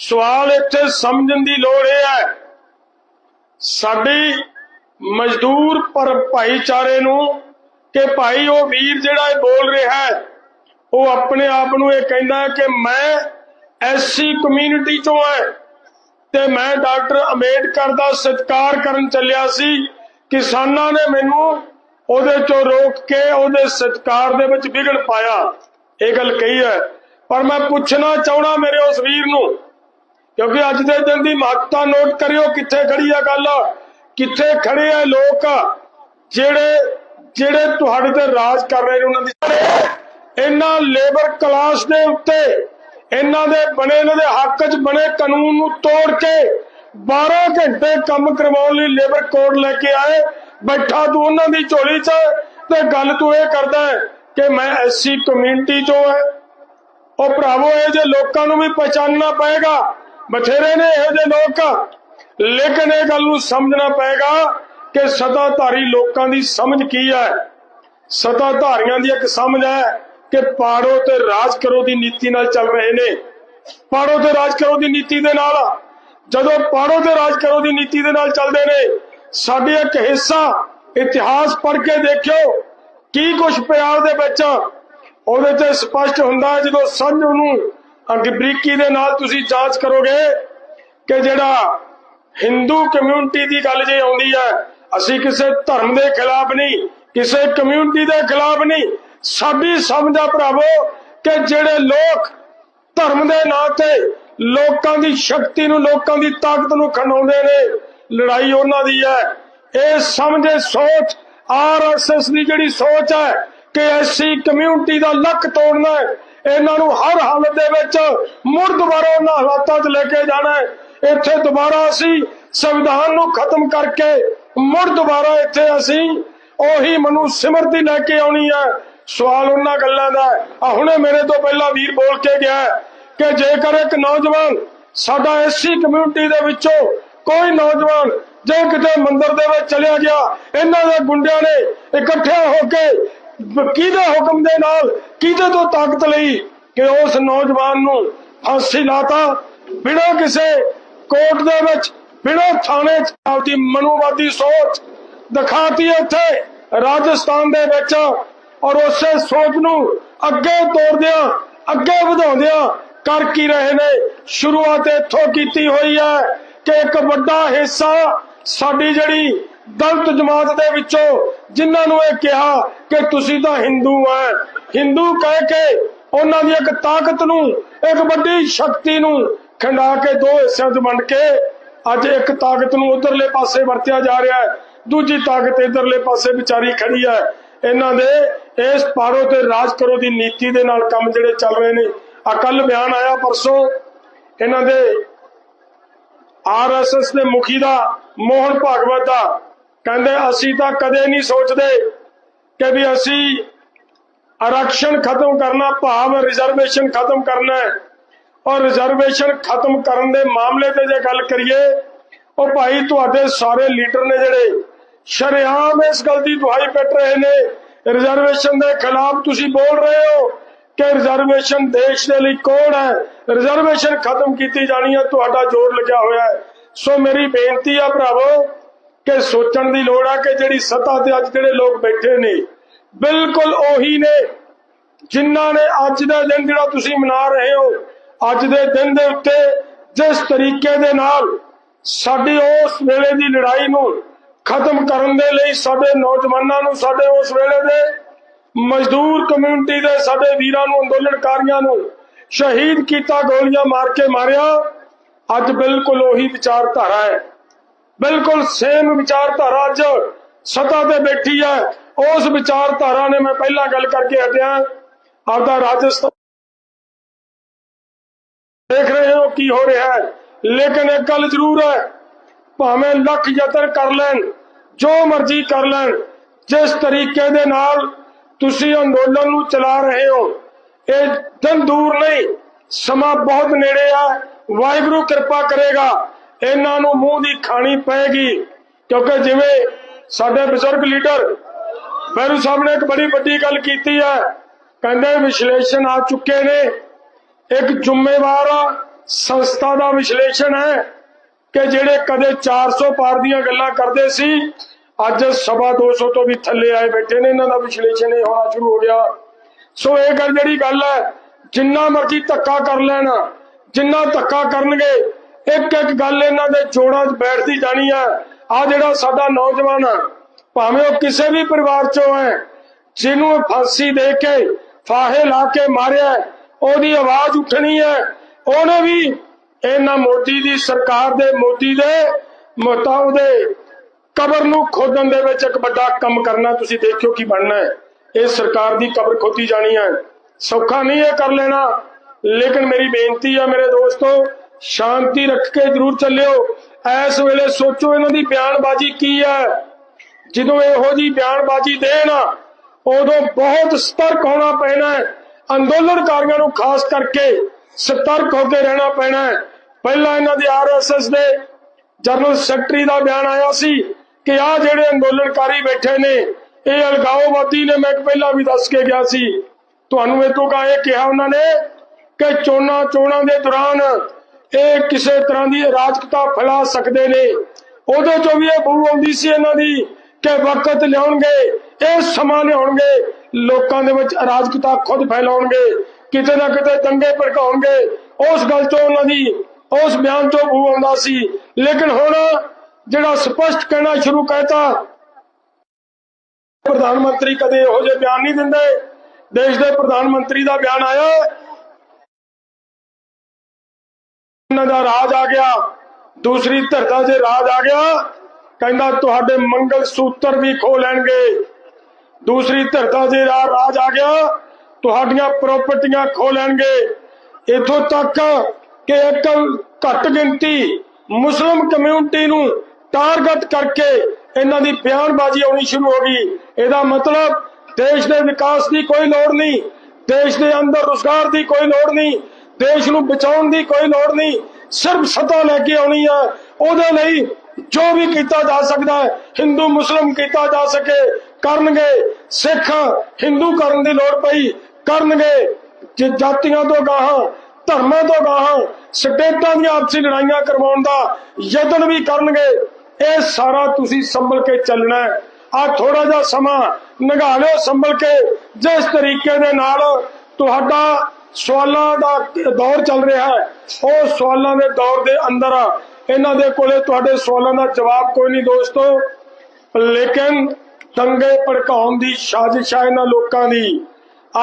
ਸਵਾਲ ਇੱਥੇ ਸਮਝਣ ਦੀ ਲੋੜ ਇਹ ਹੈ। ਸਾਡੀ ਮਜ਼ਦੂਰ ਪਰ ਭਾਈਚਾਰੇ ਨੂੰ ਕਿ ਭਾਈ ਉਹ ਵੀਰ ਜਿਹੜਾ ਇਹ ਬੋਲ ਰਿਹਾ ਹੈ, ਉਹ ਆਪਣੇ ਆਪ ਨੂੰ ਇਹ ਕਹਿੰਦਾ ਕਿ ਮੈਂ ਐਸਸੀ ਕਮਿਊਨਿਟੀ ਚੋਂ ਹੈ ਤੇ ਮੈਂ ਡਾਕਟਰ ਅੰਬੇਡਕਰ ਦਾ ਸਤਿਕਾਰ ਕਰਨ ਚੱਲਿਆ ਸੀ। ਕਿਸਾਨਾਂ ਨੇ ਮੈਨੂੰ ਉਹਦੇ ਚੋਂ ਰੋਕ ਕੇ ਉਹਦੇ ਸਤਿਕਾਰ ਦੇ ਵਿੱਚ ਵਿਗੜ ਪਾਇਆ। ਇਹ ਗੱਲ ਕਹੀ ਹੈ। ਪਰ ਮੈਂ ਪੁੱਛਣਾ ਚਾਹਣਾ ਮੇਰੇ ਉਸ ਵੀਰ ਨੂੰ ਕਿਉਂਕਿ ਅੱਜ ਦੇ ਦਿਨ ਦੀ ਮਹੱਤਤਾ ਨੋਟ ਕਰਿਓ ਕਿੱਥੇ ਖੜੀ ਆ ਗੱਲ, ਕਿੱਥੇ ਖੜੇ ਆ ਲੋਕ, ਜਿਹੜੇ ਜਿਹੜੇ ਤੁਹਾਡੇ ਤੇ ਰਾਜ ਕਰ ਰਹੇ ਨੇ ਉਹਨਾਂ ਦੀ ਇਹਨਾਂ ਲੇਬਰ ਕਲਾਸ ਦੇ ਉੱਤੇ, ਇਹਨਾਂ ਦੇ ਬਣੇ, ਇਹਨਾਂ ਦੇ ਹੱਕ 'ਚ ਬਣੇ ਕਾਨੂੰਨ ਨੂੰ ਤੋੜ ਕੇ 12 ਘੰਟੇ ਕੰਮ ਕਰਵਾਉਣ ਲਈ ਲੇਬਰ ਕੋਡ ਲੈ ਕੇ ਆਏ। ਬੈਠਾ ਤੂੰ ਉਹਨਾਂ ਦੀ ਝੋਲੀ 'ਚ ਤੇ ਗੱਲ ਤੂੰ ਇਹ ਕਰਦਾ ਹੈ ਕਿ ਮੈਂ ਐਸਸੀ ਕਮਿਊਨਿਟੀ 'ਚੋਂ ਹੈ। ਉਹ ਭਰਾਵੋ, ਇਹ ਜੇ ਲੋਕਾਂ ਨੂੰ ਵੀ ਪਛਾਣਨਾ ਪਏਗਾ ਬਥੇਰੇ ਨੇ ਇਹੋ ਜਿਹੇ ਲੋਕ। ਲੇਕਿਨ ਇਹ ਗੱਲ ਨੂੰ ਸਮਝਣਾ ਪਏਗਾ ਕਿ ਸਤਾਧਾਰੀ ਲੋਕਾਂ ਦੀ ਸਮਝ ਕੀ ਹੈ? ਸਤਾਧਾਰੀਆਂ ਦੀ ਇੱਕ ਸਮਝ ਹੈ ਕਿ ਪਾੜੋ ਤੇ ਰਾਜ ਕਰੋ ਦੀ ਨੀਤੀ ਨਾਲ ਚੱਲ ਰਹੇ ਨੇ। ਪਾੜੋ ਤੇ ਰਾਜ ਕਰੋ ਦੀ ਨੀਤੀ ਦੇ ਨਾਲ, ਜਦੋਂ ਪਾੜੋ ਤੇ ਰਾਜ ਕਰੋ ਦੀ ਨੀਤੀ ਦੇ ਨਾਲ ਚੱਲਦੇ ਨੇ, ਸਾਡੇ ਇੱਕ ਹਿੱਸਾ ਇਤਿਹਾਸ ਪੜ੍ਹ ਕੇ ਦੇਖਿਓ, ਕੀ ਕੁਝ ਪਿਆਰ ਦੇ ਵਿੱਚ। ਉਹਦੇ ਤੇ ਸਪਸ਼ਟ ਹੁੰਦਾ ਹੈ ਜਦੋਂ ਸੰਜ ਨੂੰ ਅੱਗੇ ਬਰੀਕੀ ਦੇ ਨਾਲ ਤੁਸੀਂ ਜਾਂਚ ਕਰੋਗੇ ਕਿ ਜਿਹੜਾ ਹਿੰਦੂ ਕਮਿਊਨਿਟੀ ਦੀ ਗੱਲ ਜੇ ਆਉਂਦੀ ਹੈ, ਅਸੀਂ ਕਿਸੇ ਧਰਮ ਦੇ ਖਿਲਾਫ ਨਹੀਂ, ਕਿਸੇ ਕਮਿਊਨਿਟੀ ਦੇ ਖਿਲਾਫ ਨਹੀਂ ਸਾਡੀ ਸਮਝ ਭਰਾਵੋ ਕਿ ਜਿਹੜੇ ਲੋਕ ਧਰਮ ਦੇ ਨਾਂ ਤੇ ਲੋਕਾਂ ਦੀ ਸ਼ਕਤੀ ਨੂੰ, ਲੋਕਾਂ ਦੀ ਤਾਕਤ ਨੂੰ ਖੰਡਾਉਂਦੇ ਨੇ, ਲੜਾਈ ਉਹਨਾਂ ਦੀ ਹੈ। ਇਹ ਸਮਝੇ ਸੋਚ ਆਰਐਸਐਸ ਦੀ ਜਿਹੜੀ ਸੋਚ ਹੈ ਕਿ ਐਸੀ ਕਮਿਊਨਿਟੀ ਦਾ ਲੱਕ ਤੋੜਨਾ ਹੈ ਇਹਨਾਂ ਨੂੰ ਹਰ ਹਾਲਤ ਦੇ ਵਿੱਚ ਮੁੜ ਦੁਬਾਰਾ ਉਹਨਾਂ ਹਾਲਾਤਾਂ 'ਚ ਲੈ ਕੇ ਜਾਣਾ ਹੈ। ਇੱਥੇ ਦੁਬਾਰਾ ਅਸੀਂ ਸੰਵਿਧਾਨ ਨੂੰ ਖਤਮ ਕਰਕੇ ਮੁੜ ਦੁਬਾਰਾ ਇੱਥੇ ਅਸੀਂ ਉਹੀ ਮਨੂ ਸਿਮਰਤੀ ਲੈ ਕੇ ਆਉਣੀ ਹੈ। ਸਵਾਲ ਉਹਨਾਂ ਗੱਲਾਂ ਦਾ ਆ ਹੁਣੇ ਮੇਰੇ ਤੋਂ ਪਹਿਲਾਂ ਵੀਰ ਬੋਲ ਕੇ ਗਿਆ ਕਿ ਜੇਕਰ ਇੱਕ ਨੌਜਵਾਨ ਸਾਡਾ ਐਸੀ ਕਮਿਊਨਿਟੀ ਦੇ ਵਿੱਚੋਂ ਕੋਈ ਨੌਜਵਾਨ ਜੇ ਕਿਤੇ ਮੰਦਿਰ ਦੇ ਵਿੱਚ ਚਲਿਆ ਗਿਆ, ਇਹਨਾਂ ਦੇ ਗੁੰਡਿਆਂ ਨੇ ਇਕੱਠਿਆ ਹੋ ਕੇ ਕਿਹਦੇ ਹੁਕਮ ਦੇ ਨਾਲ, ਕਿਹਦੇ ਤੋਂ ਤਾਕਤ ਲਈ ਕਿ ਉਸ ਨੌਜਵਾਨ ਨੂੰ ਫਾਂਸੀ ਲਾਤਾ ਬਿਨਾਂ ਕਿਸੇ ਕੋਰਟ ਦੇ ਵਿੱਚ, ਬਿਨਾਂ ਥਾਣੇ 'ਚ ਆਪਦੀ ਮਨੂਵਾਦੀ ਸੋਚ ਦਿਖਾਤੀ ਇੱਥੇ, ਰਾਜਸਥਾਨ ਦੇ ਵਿੱਚ। ਔਰ ਉਸੇ ਸੋਚ ਨੂੰ ਅੱਗੇ ਤੋਰਦਿਆਂ, ਅੱਗੇ ਵਧਾਉਂਦਿਆਂ ਕਰ ਕੀ ਰਹੇ ਨੇ? ਸ਼ੁਰੂਆਤ ਇੱਥੋਂ ਕੀਤੀ ਹੋਈ ਹੈ ਕਿ ਇੱਕ ਵੱਡਾ ਹਿੱਸਾ ਸਾਡੀ ਜਿਹੜੀ ਦਲਤ ਜਮਾਤ ਦੇ ਵਿੱਚੋਂ ਜਿਨ੍ਹਾਂ ਨੂੰ ਇਹ ਕਿਹਾ ਕਿ ਤੁਸੀਂ ਤਾਂ ਹਿੰਦੂ ਹੈ ਹਿੰਦੂ ਕਹਿ ਕੇ ਉਹਨਾਂ ਦੀ ਇੱਕ ਤਾਕਤ ਨੂੰ, ਇੱਕ ਵੱਡੀ ਸ਼ਕਤੀ ਨੂੰ ਖੰਡਾ ਕੇ ਦੋ ਹਿੱਸਿਆਂ 'ਚ ਵੰਡ ਕੇ ਅੱਜ ਇੱਕ ਤਾਕਤ ਨੂੰ ਉਧਰਲੇ ਪਾਸੇ ਵਰਤਿਆ ਜਾ ਰਿਹਾ ਹੈ। ਦੂਜੀ ਤਾਕਤ ਇਧਰਲੇ ਪਾਸੇ ਵਿਚਾਰੀ ਖੜੀ ਹੈ। ਇਹਨਾਂ ਦੇ ਇਸ ਪਾਰੋ ਤੇ ਰਾਜ ਕਰੋ ਦੀ ਨੀਤੀ ਦੇ ਨਾਲ ਕੰਮ ਜਿਹੜੇ ਚੱਲ ਰਹੇ ਨੇ। ਆ ਕੱਲ ਬਿਆਨ ਆਇਆ ਪਰਸੋਂ, ਇਹਨਾਂ ਦੇ ਆਰਐਸਐਸ ਦੇ ਮੁਖੀ ਦਾ, ਮੋਹਨ ਭਾਗਵਤ ਦਾ ਕਹਿੰਦੇ ਅਸੀਂ ਤਾਂ ਕਦੇ ਨਹੀਂ ਸੋਚਦੇ ਕਿ ਵੀ ਅਸੀਂ ਆਰਕਸ਼ਣ ਖਤਮ ਕਰਨਾ, ਭਾਵ ਰਿਜ਼ਰਵੇਸ਼ਨ ਖਤਮ ਕਰਨਾ ਹੈ। ਔਰ ਰਿਜ਼ਰਵੇਸ਼ਨ ਖਤਮ ਕਰਨ ਦੇ ਮਾਮਲੇ ਤੇ ਜੇ ਗੱਲ ਕਰੀਏ, ਉਹ ਭਾਈ ਤੁਹਾਡੇ ਸਾਰੇ ਲੀਡਰ ਨੇ ਜਿਹੜੇ ਸ਼ਰਿਆਮ ਇਸ ਗੱਲ ਦੀ ਦੁਹਾਈ ਪਿੱਟ ਰਹੇ ਨੇ। ਰਿਜ਼ਰਵੇਸ਼ਨ ਦੇ ਖਿਲਾਫ ਤੁਸੀਂ ਬੋਲ ਰਹੇ ਹੋ ਕਿ ਰਿਜ਼ਰਵੇਸ਼ਨ ਦੇਸ਼ ਦੇ ਲਈ ਕੋਡ ਹੈ? ਰਿਜ਼ਰਵੇਸ਼ਨ ਖਤਮ ਕੀਤੀ ਜਾਣੀ ਹੈ, ਤੁਹਾਡਾ ਜ਼ੋਰ ਲੱਗਿਆ ਹੋਇਆ ਹੈ। ਸੋ ਮੇਰੀ ਬੇਨਤੀ ਆ ਭਰਾਵੋ ਕਿ ਸੋਚਣ ਦੀ ਲੋੜ ਆ ਕਿ ਜਿਹੜੀ ਸਤਾ ਤੇ ਅੱਜ ਜਿਹੜੇ ਲੋਕ ਬੈਠੇ ਨੇ, ਬਿਲਕੁਲ ਉਹੀ ਨੇ ਜਿਨ੍ਹਾਂ ਨੇ ਅੱਜ ਦਾ ਦਿਨ ਜਿਹੜਾ ਤੁਸੀਂ ਮਨਾ ਰਹੇ ਹੋ, ਅੱਜ ਦੇ ਦਿਨ ਦੇ ਉੱਤੇ ਜਿਸ ਤਰੀਕੇ ਦੇ ਨਾਲ ਸਾਡੀ ਉਸ ਵੇਲੇ ਦੀ ਲੜਾਈ ਨੂੰ ਖਤਮ ਕਰਨ ਦੇ ਲਈ ਸਾਡੇ ਨੌਜਵਾਨਾਂ ਨੂੰ, ਸਾਡੇ ਉਸ ਵੇਲੇ ਦੇ ਮਜ਼ਦੂਰ ਕਮਿਊਨਿਟੀ ਦੇ ਸਾਡੇ ਵੀਰਾਂ ਨੂੰ, ਅੰਦੋਲਨਕਾਰੀਆਂ ਨੂੰ ਸ਼ਹੀਦ ਕੀਤਾ, ਗੋਲੀਆਂ ਮਾਰ ਕੇ ਮਾਰਿਆ, ਅੱਜ ਬਿਲਕੁਲ ਉਹੀ ਵਿਚਾਰਧਾਰਾ ਹੈ। ਬਿਲਕੁਲ ਸੇਮ ਵਿਚਾਰਧਾਰਾ ਅੱਜ ਸਤਾ ਤੇ ਬੈਠੀ ਹੈ। ਉਸ ਵਿਚਾਰਧਾਰਾ ਨੇ ਮੈਂ ਪਹਿਲਾਂ ਗੱਲ ਕਰਕੇ ਹਟਿਆ। ਆਪਦਾ ਰਾਜਸਥਾਨ ਦੇਖ ਰਹੇ ਹੋ ਕੀ ਹੋ ਰਿਹਾ ਹੈ। ਲੇਕਿਨ ਇੱਕ ਗੱਲ ਜ਼ਰੂਰ ਹੈ, ਭਾਵੇਂ ਲੱਖ ਯਤਨ ਕਰ ਲੈਣ, ਜੋ ਮਰਜ਼ੀ ਕਰ ਲੈਣ, ਜਿਸ ਤਰੀਕੇ ਦੇ ਨਾਲ ਤੁਸੀਂ ਅੰਦੋਲਨ ਨੂੰ ਚਲਾ ਰਹੇ ਹੋ, ਇਹ ਦਿਨ ਦੂਰ ਨਹੀਂ, ਸਮਾਂ ਬਹੁਤ ਨੇੜੇ ਆ। ਵਾਹਿਗੁਰੂ ਕਿਰਪਾ ਕਰੇਗਾ। ਇਹਨਾਂ ਨੂੰ ਮੂੰਹ ਦੀ ਖਾਣੀ ਪਏਗੀ। ਕਿਉਂਕਿ ਜਿਵੇਂ ਸਾਡੇ ਬਜ਼ੁਰਗ ਲੀਡਰ ਬੈਰੂ ਸਾਹਿਬ ਨੇ ਇੱਕ ਬੜੀ ਵੱਡੀ ਗੱਲ ਕੀਤੀ ਹੈ। ਕਹਿੰਦੇ ਵਿਸ਼ਲੇਸ਼ਣ ਆ ਚੁੱਕੇ ਨੇ। ਇੱਕ ਜ਼ਿੰਮੇਵਾਰ ਸੰਸਥਾ ਦਾ ਵਿਸ਼ਲੇਸ਼ਣ ਹੈ ਕਿ ਜਿਹੜੇ ਕਦੇ 400 ਪਾਰ ਦੀਆਂ ਗੱਲਾਂ ਕਰਦੇ ਸੀ, ਅੱਜ ਸਵਾ 200 ਤੋਂ ਵੀ ਥੱਲੇ ਆਏ ਬੈਠੇ ਨੇ। ਇਹਨਾਂ ਦਾ ਵਿਸ਼ਲੇਸ਼ਣ ਇਹ ਹੋਣਾ ਸ਼ੁਰੂ ਹੋ ਗਿਆ। ਸੋ ਇਹ ਗੱਲ ਜਿਹੜੀ ਗੱਲ ਹੈ, ਜਿੰਨਾ ਮਰਜ਼ੀ ਧੱਕਾ ਕਰ ਲੈਣਾ, ਜਿੰਨਾ ਧੱਕਾ ਕਰਨਗੇ ਇੱਕ ਇੱਕ ਗੱਲ ਇਹਨਾਂ ਦੇ ਜੋੜਾਂ 'ਚ ਬੈਠਦੀ ਜਾਣੀ ਆ। ਆ ਜਿਹੜਾ ਸਾਡਾ ਨੌਜਵਾਨ ਆ, ਭਾਵੇਂ ਉਹ ਕਿਸੇ ਵੀ ਪਰਿਵਾਰ ਚੋਂ ਹੈ ਜਿਹਨੂੰ ਫਾਂਸੀ ਦੇ ਕੇ ਫਾਹੇ ਲਾ ਕੇ ਮਾਰਿਆ, ਉਹਦੀ ਆਵਾਜ਼ ਉੱਠਣੀ ਹੈ ਉਹਨੇ ਵੀ ਇਹਨਾਂ ਮੋਦੀ ਦੀ ਸਰਕਾਰ ਦੇ, ਮੋਦੀ ਦੇ ਮਤਾਉ ਦੇ ਕਬਰ ਨੂੰ ਖੋਦਣ ਦੇ ਵਿੱਚ ਇੱਕ ਵੱਡਾ ਕੰਮ ਕਰਨਾ, ਤੁਸੀਂ ਦੇਖਿਓ ਕੀ ਬਣਨਾ ਹੈ। ਇਹ ਸਰਕਾਰ ਦੀ ਕਬਰ ਖੋਦੀ ਜਾਣੀ ਹੈ ਸੌਖਾ ਨਹੀਂ ਇਹ ਕਰ ਲੈਣਾ। ਲੇਕਿਨ ਮੇਰੀ ਬੇਨਤੀ ਆ ਮੇਰੇ ਦੋਸਤੋ ਸ਼ਾਂਤੀ ਰੱਖ ਕੇ ਜ਼ਰੂਰ ਚੱਲਿਓ। ਇਸ ਵੇਲੇ ਸੋਚੋ ਇਹਨਾਂ ਦੀ ਬਿਆਨਬਾਜ਼ੀ ਕੀ ਹੈ। ਜਦੋਂ ਇਹੋ ਜੀ ਬਿਆਨਬਾਜ਼ੀ ਦੇਣ, ਉਦੋਂ ਬਹੁਤ ਸਤਰਕ ਹੋਣਾ ਪੈਣਾ ਹੈ। ਅੰਦੋਲਨਕਾਰੀਆਂ ਨੂੰ ਖਾਸ ਕਰਕੇ ਸਤਰਕ ਹੋ ਕੇ ਰਹਿਣਾ ਪੈਣਾ ਹੈ। ਪਹਿਲਾਂ ਇਹਨਾਂ ਦੀ ਆਰਐਸਐਸ ਦੇ ਜਨਰਲ ਸੈਕਟਰੀ ਦਾ ਬਿਆਨ ਆਇਆ ਸੀ ਕਿ ਆ ਜਿਹੜੇ ਅੰਦੋਲਨਕਾਰੀ ਬੈਠੇ ਨੇ, ਇਹ ਅਲਗਾਓਵਾਦੀ ਨੇ, ਮੈਂ ਪਹਿਲਾਂ ਵੀ ਦੱਸ ਕੇ ਗਿਆ ਸੀ। ਤੁਹਾਨੂੰ ਇਹ ਤੋਂ ਕਾ ਇਹ ਕਿਹਾ ਉਹਨਾਂ ਨੇ ਕਿ ਚੋਣਾਂ ਚੋਣਾਂ ਦੇ ਦੌਰਾਨ ਇਹ ਕਿਸੇ ਤਰ੍ਹਾਂ ਦੀ ਅਰਾਜਕਤਾ ਫੈਲਾ ਸਕਦੇ ਨੇ। ਉਹਦੇ ਚੋਂ ਵੀ ਇਹ ਬਹੂ ਆਉਂਦੀ ਸੀ ਇਹਨਾਂ ਦੀ ਕਿ ਵਕਤ ਲਿਆਉਣਗੇ, ਇਹ ਸਮਾਂ ਲਿਆਉਣਗੇ, ਲੋਕਾਂ ਦੇ ਵਿੱਚ ਅਰਾਜਕਤਾ ਖੁਦ ਫੈਲਾਉਣਗੇ, ਕਿਤੇ ਨਾ ਕਿਤੇ ਦੰਗੇ ਭੜਕਾਉਣਗੇ। ਉਸ ਗੱਲ ਤੋਂ ਉਹਨਾਂ ਦੀ, ਉਸ ਬਿਆਨ ਤੋਂ ਬੂ ਆਉਂਦਾ ਸੀ। ਲੇਕਿਨ ਹੁਣ ਜਿਹੜਾ ਸਪਸ਼ਟ ਕਹਿਣਾ ਸ਼ੁਰੂ ਕਰਤਾ ਪ੍ਰਧਾਨ ਮੰਤਰੀ ਕਦੇ ਇਹੋ ਜਿਹੇ ਬਿਆਨ ਨਹੀਂ ਦਿੰਦੇ। ਦੇਸ਼ ਦੇ ਪ੍ਰਧਾਨ ਮੰਤਰੀ ਦਾ ਬਿਆਨ ਆਇਆ ਉਹਨਾਂ ਦਾ ਰਾਜ ਆ ਗਿਆ, ਦੂਸਰੀ ਧਰਤਾ ਜੇ ਰਾਜ ਆ ਗਿਆ, ਕਹਿੰਦਾ ਤੁਹਾਡੇ ਮੰਗਲ ਸੂਤਰ ਵੀ ਖੋ ਲੈਣਗੇ। ਦੂਸਰੀ ਧਰਤਾ ਜੇ ਰਾਜ ਆ ਗਿਆ, ਤੁਹਾਡੀਆਂ ਪ੍ਰਾਪਰਟੀਆਂ ਖੋ ਲੈਣਗੇ। ਇਥੋਂ ਤੱਕ ਕਿ ਇੱਕ ਘੱਟ ਗਿਣਤੀ ਮੁਸਲਿਮ ਕਮਿਊਨਿਟੀ ਨੂੰ ਟਾਰਗੇਟ ਕਰਕੇ ਇਹਨਾਂ ਦੀ ਬਿਆਨਬਾਜ਼ੀ ਆਉਣੀ ਸ਼ੁਰੂ ਹੋ ਗਈ। ਇਹਦਾ ਮਤਲਬ ਦੇਸ਼ ਦੇ ਵਿਕਾਸ ਦੀ ਕੋਈ ਲੋੜ ਨਹੀਂ, ਦੇਸ਼ ਦੇ ਅੰਦਰ ਰੁਜ਼ਗਾਰ ਦੀ ਕੋਈ ਲੋੜ ਨਹੀਂ ਦੇਸ਼ ਨੂੰ ਬਚਾਉਣ ਦੀ ਕੋਈ ਲੋੜ ਨਹੀਂ। ਸਿਰਫ ਸਤਾ ਲੈ ਕੇ ਆਉਣੀ ਹੈ ਉਹਦੇ ਲਈ ਜੋ ਵੀ ਕੀਤਾ ਜਾ ਸਕਦਾ ਹੈ, ਹਿੰਦੂ, ਮੁਸਲਮ ਕੀਤਾ ਜਾ ਸਕੇ, ਕਰਨਗੇ। ਸਿੱਖ ਹਿੰਦੂ ਕਰਨ ਦੀ ਲੋੜ ਪਈ, ਕਰਨਗੇ। ਜੇ ਜਾਤੀਆਂ ਤੋਂ ਗਾਹਾਂ ਧਰਮਾਂ ਤੋਂ ਗਾਹਾਂ ਸਟੇਟਾਂ ਦੀਆਂ ਆਪਸੀ ਲੜਾਈਆਂ ਕਰਵਾਉਣ ਦਾ ਯਤਨ ਵੀ ਕਰਨਗੇ, ਇਹ ਸਾਰਾ ਤੁਸੀਂ ਸੰਭਲ ਕੇ ਚੱਲਣਾ ਹੈ। ਆ ਥੋੜਾ ਜਿਹਾ ਸਮਾਂ ਨਿਗਾਹ ਲਿਓ ਸੰਭਲ ਕੇ। ਜਿਸ ਤਰੀਕੇ ਦੇ ਨਾਲ ਤੁਹਾਡਾ ਸਵਾਲਾਂ ਦਾ ਦੌਰ ਚੱਲ ਰਿਹਾ ਹੈ। ਉਹ ਸਵਾਲਾਂ ਦੇ ਦੌਰ ਦੇ ਅੰਦਰ ਇਹਨਾਂ ਦੇ ਕੋਲੇ ਤੁਹਾਡੇ ਸਵਾਲਾਂ ਦਾ ਜਵਾਬ ਕੋਈ ਨਹੀਂ ਦੋਸਤੋ। ਲੇਕਿਨ ਦੰਗੇ ਭੜਕਾਉਣ ਦੀ ਸਾਜ਼ਿਸ਼ ਹੈ ਇਹਨਾਂ ਲੋਕਾਂ ਦੀ।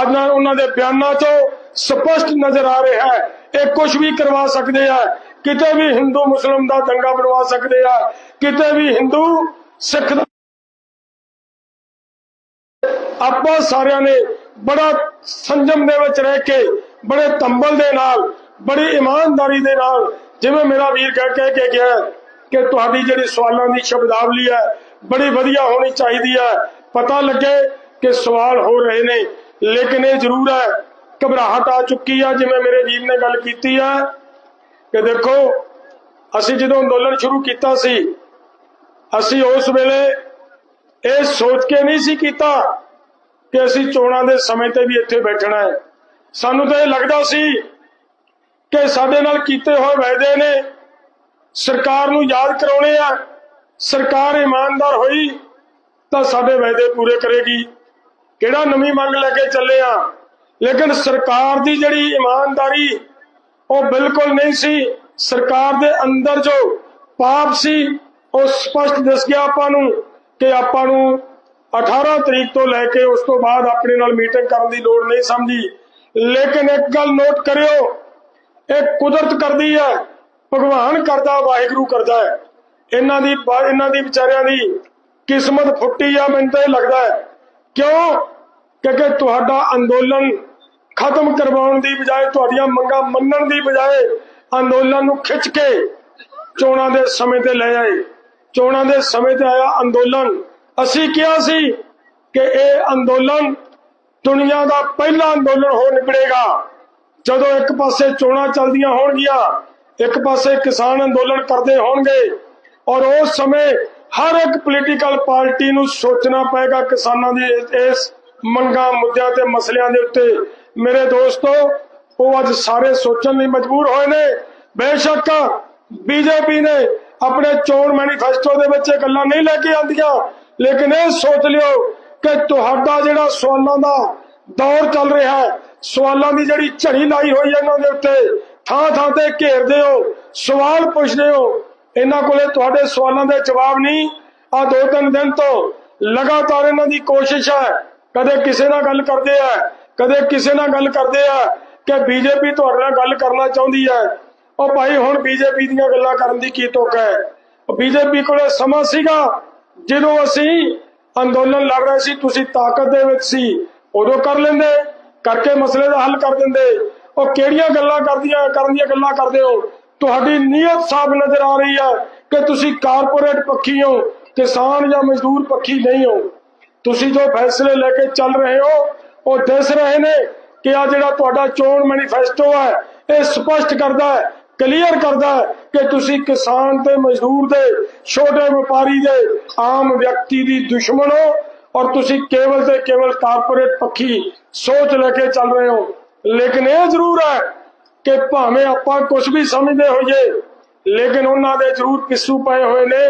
ਅੱਜ ਨਾਲ ਉਹਨਾਂ ਦੇ ਬਿਆਨਾਂ ਤੋਂ ਸਪਸ਼ਟ ਨਜ਼ਰ ਆ ਰਿਹਾ ਹੈ। ਇਹ ਕੁਝ ਵੀ ਕਰਵਾ ਸਕਦੇ ਆ। ਕਿਤੇ ਵੀ ਹਿੰਦੂ, ਮੁਸਲਮ ਦਾ ਦੰਗਾ ਬਣਵਾ ਸਕਦੇ ਆ। ਕਿਤੇ ਵੀ ਹਿੰਦੂ, ਸਿੱਖ ਦਾ ਆਪਾਂ ਸਾਰਿਆਂ ਨੇ ਬੜਾ ਸੰਜਮ ਦੇ ਵਿੱਚ ਰਹਿ ਕੇ, ਬੜੇ ਤੰਬਲ ਦੇ ਨਾਲ, ਬੜੀ ਇਮਾਨਦਾਰੀ ਦੇ ਨਾਲ ਜਿਵੇਂ ਮੇਰਾ ਵੀਰ ਕਹਿ ਕਹਿ ਕੇ ਗਿਆ ਕਿ ਤੁਹਾਡੀ ਜਿਹੜੀ ਸਵਾਲਾਂ ਦੀ ਸ਼ਬਦਾਵਲੀ ਹੈ, ਬੜੀ ਵਧੀਆ ਹੋਣੀ ਚਾਹੀਦੀ ਹੈ। ਪਤਾ ਲੱਗੇ ਕਿ ਸਵਾਲ ਹੋ ਰਹੇ ਨੇ, ਲੇਕਿਨ ਇਹ ਜ਼ਰੂਰ ਹੈ, ਘਬਰਾਹਟ ਆ ਚੁੱਕੀ ਆ, ਜਿਵੇਂ ਮੇਰੇ ਵੀਰ ਨੇ ਗੱਲ ਕੀਤੀ ਆ ਕਿ ਦੇਖੋ, ਅਸੀਂ ਜਦੋਂ ਅੰਦੋਲਨ ਸ਼ੁਰੂ ਕੀਤਾ ਸੀ, ਅਸੀਂ ਉਸ ਵੇਲੇ ਇਹ ਸੋਚ ਕੇ ਨਹੀਂ ਸੀ ਕੀਤਾ ਕਿ ਅਸੀਂ ਚੋਣਾਂ ਦੇ ਸਮੇਂ ਤੇ ਵੀ ਇੱਥੇ ਬੈਠਣਾ ਹੈ। ਸਾਨੂੰ ਤਾਂ ਇਹ ਲੱਗਦਾ ਸੀ ਕਿ ਸਾਡੇ ਨਾਲ ਕੀਤੇ ਹੋਏ ਵਾਅਦੇ ਨੇ। ਸਰਕਾਰ ਨੂੰ ਯਾਦ ਕਰਾਉਣੇ ਆ। ਸਰਕਾਰ ਇਮਾਨਦਾਰ ਹੋਈ ਤਾਂ ਸਾਡੇ ਵਾਅਦੇ ਪੂਰੇ ਕਰੇਗੀ। ਕਿਹੜਾ ਨਵੀਂ ਮੰਗ ਲੈ ਕੇ ਚੱਲੇ ਆ? ਲੇਕਿਨ ਸਰਕਾਰ ਦੀ ਜਿਹੜੀ ਇਮਾਨਦਾਰੀ, ਉਹ ਬਿਲਕੁਲ ਨਹੀਂ ਸੀ। ਸਰਕਾਰ ਦੇ ਅੰਦਰ ਜੋ ਪਾਪ ਸੀ, ਉਹ ਸਪਸ਼ਟ ਦਿਸ ਗਿਆ ਆਪਾਂ ਨੂੰ ਕਿ ਆਪਾਂ ਨੂੰ 18 ਤਰੀਕ ਤੋਂ ਲੈ ਕੇ ਉਸ ਤੋਂ ਬਾਅਦ ਆਪਣੇ ਨਾਲ ਮੀਟਿੰਗ ਕਰਨ ਦੀ ਲੋੜ ਨਹੀਂ ਸਮਝੀ। ਲੇਕਿਨ ਇੱਕ ਗੱਲ ਨੋਟ ਕਰਿਓ, ਇਹ ਕੁਦਰਤ ਕਰਦੀ ਹੈ, ਭਗਵਾਨ ਕਰਦਾ, ਵਾਹਿਗੁਰੂ ਕਰਦਾ ਹੈ। ਇਹਨਾਂ ਦੀ ਇਹਨਾਂ ਦੀ ਵਿਚਾਰਿਆਂ ਦੀ ਕਿਸਮਤ ਫੁੱਟੀ ਆ, ਮੈਨੂੰ ਤਾਂ ਇਹ ਲੱਗਦਾ ਹੈ। ਕਿਉਂ? ਕਿਉਂਕਿ ਤੁਹਾਡਾ ਅੰਦੋਲਨ ਖਤਮ ਕਰਵਾਉਣ ਦੀ ਬਜਾਏ, ਤੁਹਾਡੀਆਂ ਮੰਗਾਂ ਮੰਨਣ ਦੀ ਬਜਾਏ ਅੰਦੋਲਨ ਨੂੰ ਖਿੱਚ ਕੇ ਚੋਣਾਂ ਦੇ ਸਮੇਂ ਤੇ ਲੈ ਆਏ। ਚੋਣਾਂ ਦੇ ਸਮੇਂ ਤੇ ਆਇਆ ਅੰਦੋਲਨ। ਅਸੀਂ ਕਿਹਾ ਸੀ ਕਿ ਇਹ ਅੰਦੋਲਨ ਦੁਨੀਆ ਦਾ ਪਹਿਲਾ ਅੰਦੋਲਨ ਹੋ ਨਿਕਲੇਗਾ। ਜਦੋਂ ਇੱਕ ਪਾਸੇ ਚੋਣਾਂ ਚੱਲਦੀਆਂ ਹੋਣਗੀਆਂ, ਇੱਕ ਪਾਸੇ ਕਿਸਾਨ ਅੰਦੋਲਨ ਕਰਦੇ ਹੋਣਗੇ ਔਰ ਉਸ ਸਮੇਂ ਹਰ ਇੱਕ ਪੋਲੀਟੀਕਲ ਪਾਰਟੀ ਨੂੰ ਸੋਚਣਾ ਪਏਗਾ ਕਿਸਾਨਾਂ ਦੀ ਇਸ ਮੰਗਾਂ, ਮੁੱਦਿਆਂ ਤੇ ਮਸਲਿਆਂ ਦੇ ਉੱਤੇ। ਮੇਰੇ ਦੋਸਤੋ, ਉਹ ਅੱਜ ਸਾਰੇ ਸੋਚਣ ਲਈ ਮਜਬੂਰ ਹੋਏ ਨੇ। ਬੇਸ਼ੱਕ ਬੀਜੇਪੀ ਨੇ ਆਪਣੇ ਚੋਣ ਮੈਨੀਫੈਸਟੋ ਦੇ ਵਿੱਚ ਇਹ ਗੱਲਾਂ ਨਹੀਂ ਲੈ ਕੇ ਆਂਦੀਆਂ ਲੇਕਿਨ ਇਹ ਸੋਚ ਲਿਓ ਕਿ ਤੁਹਾਡਾ ਜਿਹੜਾ ਸਵਾਲਾਂ ਦਾ ਦੌਰ ਚੱਲ ਰਿਹਾ ਹੈ, ਸਵਾਲਾਂ ਦੀ ਜਿਹੜੀ ਝੜੀ ਲਾਈ ਹੋਈ ਹੈ ਇਹਨਾਂ ਦੇ ਉੱਤੇ, ਥਾਂ ਥਾਂ ਤੇ ਘੇਰਦੇ ਹੋ ਸਵਾਲ ਪੁੱਛਦੇ ਹੋ ਇਹਨਾਂ ਕੋਲੇ ਤੁਹਾਡੇ ਸਵਾਲਾਂ ਦੇ ਜਵਾਬ ਨਹੀਂ। ਆ ਦੋ ਤਿੰਨ ਦਿਨ ਤੋਂ ਲਗਾਤਾਰ ਇਹਨਾਂ ਦੀ ਕੋਸ਼ਿਸ਼ ਹੈ। ਕਦੇ ਕਿਸੇ ਨਾਲ ਗੱਲ ਕਰਦੇ ਆ, ਕਦੇ ਕਿਸੇ ਨਾਲ ਗੱਲ ਕਰਦੇ ਆ ਕਿ ਬੀਜੇਪੀ ਤੁਹਾਡੇ ਨਾਲ ਗੱਲ ਕਰਨਾ ਚਾਹੁੰਦੀ ਹੈ। ਉਹ ਭਾਈ ਹੁਣ ਬੀਜੇਪੀ ਦੀਆਂ ਗੱਲਾਂ ਕਰਨ ਦੀ ਕੀ ਤੋਕ ਹੈ? ਬੀਜੇਪੀ ਕੋਲੇ ਸਮਾਂ ਸੀਗਾ। ਜਦੋਂ ਅਸੀਂ ਅੰਦੋਲਨ ਲੜ ਰਹੇ ਸੀ, ਤੁਸੀਂ ਤਾਕਤ ਦੇ ਵਿੱਚ ਸੀ, ਉਦੋਂ ਕਰ ਲੈਂਦੇ, ਕਰਕੇ ਮਸਲੇ ਦਾ ਹੱਲ ਕਰ ਦਿੰਦੇ। ਉਹ ਕਿਹੜੀਆਂ ਗੱਲਾਂ ਕਰਦੀਆਂ, ਕਰਨ ਦੀਆਂ ਗੱਲਾਂ ਕਰਦੇ ਹੋ? ਤੁਹਾਡੀ ਨੀਅਤ ਸਾਫ਼ ਨਜ਼ਰ ਆ ਰਹੀ ਹੈ ਕਿ ਤੁਸੀਂ ਕਾਰਪੋਰੇਟ ਪੱਖੀ ਹੋ ਕਿਸਾਨ ਜਾਂ ਮਜ਼ਦੂਰ ਪੱਖੀ ਨਹੀਂ ਹੋ। ਤੁਸੀਂ ਜੋ ਫੈਸਲੇ ਲੈ ਕੇ ਚੱਲ ਰਹੇ ਹੋ, ਉਹ ਦਿਸ ਰਹੇ ਨੇ ਕਿ ਆ ਜਿਹੜਾ ਤੁਹਾਡਾ ਚੋਣ ਮੈਨੀਫੈਸਟੋ ਹੈ, ਇਹ ਸਪਸ਼ਟ ਕਰਦਾ ਹੈ ਕਲੀਅਰ ਕਰਦਾ ਹੈ ਕਿ ਤੁਸੀਂ ਕਿਸਾਨ ਤੇ ਮਜ਼ਦੂਰ ਦੇ, ਛੋਟੇ ਵਪਾਰੀ ਦੇ, ਆਮ ਵਿਅਕਤੀ ਦੀ ਦੁਸ਼ਮਣ ਹੋ ਔਰ ਤੁਸੀਂ ਕੇਵਲ ਤੇ ਕੇਵਲ ਕਾਰਪੋਰੇਟ ਪੱਖੀ ਸੋਚ ਲੈ ਕੇ ਚੱਲ ਰਹੇ ਹੋ। ਲੇਕਿਨ ਇਹ ਜ਼ਰੂਰ ਹੈ ਕਿ ਭਾਵੇਂ ਆਪਾਂ ਕੁਝ ਵੀ ਸਮਝਦੇ ਹੋਈਏ, ਲੇਕਿਨ ਉਹਨਾਂ ਦੇ ਜ਼ਰੂਰ ਪਿੱਸੂ ਪਏ ਹੋਏ ਨੇ।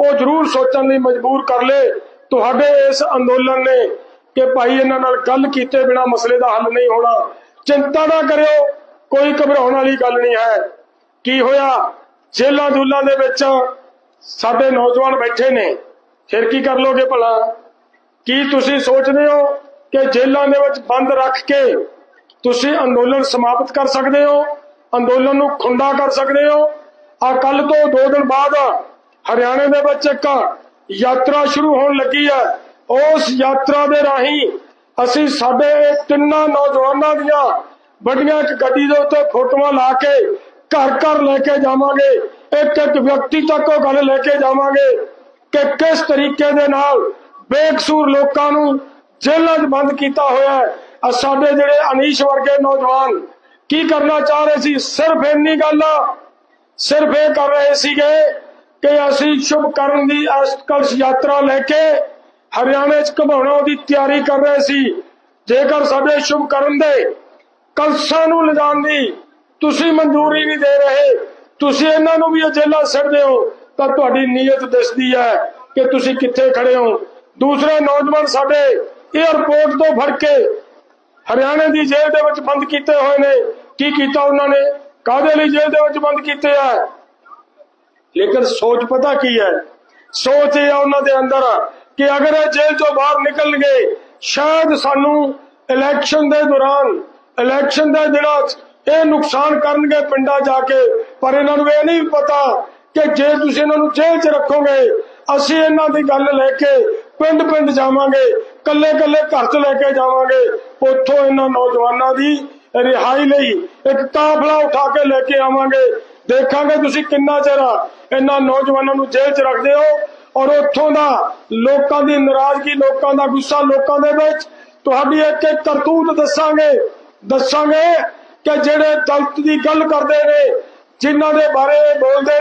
ਉਹ ਜ਼ਰੂਰ ਸੋਚਣ ਲਈ ਮਜਬੂਰ ਕਰ ਲੇ। ਤੁਹਾਡੇ ਇਸ ਅੰਦੋਲਨ ਨੇ ਕਿ ਭਾਈ ਇਹਨਾਂ ਨਾਲ ਗੱਲ ਕੀਤੇ ਬਿਨਾ ਮਸਲੇ ਦਾ ਹੱਲ ਨਹੀਂ ਹੋਣਾ। ਚਿੰਤਾ ਨਾ ਕਰਿਓ, ਕੋਈ ਘਬਰਾਉਣ ਵਾਲੀ ਗੱਲ ਨਹੀਂ ਹੈ। ਕੀ ਹੋਇਆ? ਜੇਲਾਂ ਜੂਲਾਂ ਦੇ ਵਿੱਚ ਸਾਡੇ ਨੌਜਵਾਨ ਬੈਠੇ ਨੇ। ਫਿਰ ਕੀ ਕਰ ਲੋਗੇ ਭਲਾ? ਕੀ ਤੁਸੀਂ ਸੋਚਦੇ ਹੋ ਕਿ ਜੇਲਾਂ ਦੇ ਵਿੱਚ ਬੰਦ ਰੱਖ ਕੇ ਤੁਸੀਂ ਅੰਦੋਲਨ ਸਮਾਪਤ ਕਰ ਸਕਦੇ ਹੋ? ਅੰਦੋਲਨ ਨੂੰ ਖੁੰਡਾ ਕਰ ਸਕਦੇ ਹੋ? ਆ ਕੱਲ ਤੋਂ 2 ਦਿਨ ਬਾਅਦ ਹਰਿਆਣੇ ਦੇ ਵਿੱਚ ਇੱਕ ਯਾਤਰਾ ਸ਼ੁਰੂ ਹੋਣ ਲੱਗੀ ਹੈ। ਉਸ ਯਾਤਰਾ ਦੇ ਰਾਹੀਂ ਅਸੀਂ ਸਾਡੇ ਤਿੰਨਾਂ ਨੌਜਵਾਨਾਂ ਦੀਆਂ ਵੱਡੀਆਂ ਇੱਕ ਗੱਡੀ ਦੇ ਉੱਤੇ ਫੋਟੋਆਂ ਲਾ ਕੇ ਘਰ ਘਰ ਲੈ ਕੇ ਜਾਵਾਂਗੇ, ਇੱਕ ਇੱਕ ਵਿਅਕਤੀ ਤੱਕ ਉਹ ਗੱਲ ਲੈ ਕੇ ਜਾਵਾਂਗੇ ਕਿ ਕਿਸ ਤਰੀਕੇ ਦੇ ਨਾਲ ਬੇਕਸੂਰ ਲੋਕਾਂ ਨੂੰ ਜੇਲ੍ਹਾਂ 'ਚ ਬੰਦ ਕੀਤਾ ਹੋਇਆ ਹੈ। ਸਾਡੇ ਜਿਹੜੇ ਅਨੀਸ਼ ਵਰਗੇ ਨੌਜਵਾਨ ਕੀ ਕਰਨਾ ਚਾਹ ਰਹੇ ਸੀ? ਸਿਰਫ ਇੰਨੀ ਗੱਲ ਆ, ਸਿਰਫ ਇਹ ਕਰ ਰਹੇ ਸੀਗੇ ਕਿ ਅਸੀਂ ਸ਼ੁਭ ਕਰਨ ਦੀ ਕਲਸ਼ ਯਾਤਰਾ ਲੈ ਕੇ ਹਰਿਆਣੇ 'ਚ ਘਮਾਉਣਾ ਦੀ ਤਿਆਰੀ ਕਰ ਰਹੇ ਸੀ। ਜੇਕਰ ਸਾਡੇ ਸ਼ੁਭ ਕਰਨ ਦੇ ਕਲਸਾਂ ਨੂੰ ਲਿਜਾਣ ਦੀ ਤੁਸੀਂ ਮਨਜ਼ੂਰੀ ਨਹੀਂ ਦੇ ਰਹੇ। ਤੁਸੀਂ ਇਹਨਾਂ ਨੂੰ ਵੀ ਇਹ ਜੇਲਾਂ ਹੋ, ਤਾਂ ਤੁਹਾਡੀ ਨੀਅਤ ਦਿਸਦੀ ਹੈ ਕਿ ਤੁਸੀਂ ਕਿੱਥੇ ਖੜੇ ਹੋ। ਦੂਸਰੇ ਨੌਜਵਾਨ ਸਾਡੇ 에ਅਰਪੋਰਟ ਤੋਂ ਫੜ ਕੇ ਹਰਿਆਣੇ ਦੀ ਜੇਲ੍ਹ ਦੇ ਵਿੱਚ ਬੰਦ ਕੀਤੇ ਹੋਏ ਨੇ। ਕੀ ਕੀਤਾ ਉਹਨਾਂ ਨੇ? ਕਾਹਦੇ ਲਈ ਜੇਲ੍ਹ ਦੇ ਵਿੱਚ ਬੰਦ ਕੀਤੇ ਆ? ਲੇਕਿਨ ਸੋਚ ਪਤਾ ਕੀ ਹੈ? ਸੋਚ ਇਹ ਆ ਉਹਨਾਂ ਦੇ ਅੰਦਰ ਕਿ ਅਗਰ ਇਹ ਜੇਲ੍ਹ ਤੋਂ ਬਾਹਰ ਨਿਕਲਣਗੇ, ਸ਼ਾਇਦ ਸਾਨੂੰ ਇਲੈਕਸ਼ਨ ਦੇ ਦੌਰਾਨ ਇਲੈਕਸ਼ਨ ਦੇ ਦਿਨਾਂ ਇਹ ਨੁਕਸਾਨ ਕਰਨਗੇ ਪਿੰਡਾਂ ਜਾ ਕੇ। ਪਰ ਇਹਨਾਂ ਨੂੰ ਇਹ ਨਹੀਂ ਪਤਾ ਕਿ ਜੇ ਤੁਸੀਂ ਇਹਨਾਂ ਨੂੰ ਜੇਲ੍ਹ 'ਚ ਰੱਖੋਗੇ, ਅਸੀਂ ਇਹਨਾਂ ਦੀ ਗੱਲ ਲੈ ਕੇ ਪਿੰਡ ਪਿੰਡ ਜਾਵਾਂਗੇ ਕੱਲੇ ਕੱਲੇ ਘਰ 'ਚ ਲੈ ਕੇ ਜਾਵਾਂਗੇ। ਉੱਥੋਂ ਇਹਨਾਂ ਨੌਜਵਾਨਾਂ ਦੀ ਰਿਹਾਈ ਲਈ ਇੱਕ ਕਾਫਲਾ ਉਠਾ ਕੇ ਲੈ ਕੇ ਆਵਾਂਗੇ। ਦੇਖਾਂਗੇ ਤੁਸੀਂ ਕਿੰਨਾ ਚਿਰ ਇਹਨਾਂ ਨੌਜਵਾਨਾਂ ਨੂੰ ਜੇਲ੍ਹ 'ਚ ਰੱਖਦੇ ਹੋ ਔਰ ਉੱਥੋਂ ਦਾ ਲੋਕਾਂ ਦੀ ਨਾਰਾਜ਼ਗੀ, ਲੋਕਾਂ ਦਾ ਗੁੱਸਾ ਲੋਕਾਂ ਦੇ ਵਿੱਚ। ਤੁਹਾਡੀ ਇੱਕ ਇੱਕ ਕਰਤੂਤ ਦੱਸਾਂਗੇ ਦੱਸਾਂਗੇ ਕਿ ਜਿਹੜੇ ਦਲਤ ਦੀ ਗੱਲ ਕਰਦੇ ਨੇ ਜਿਨ੍ਹਾਂ ਦੇ ਬਾਰੇ ਬੋਲਦੇ ਨੇ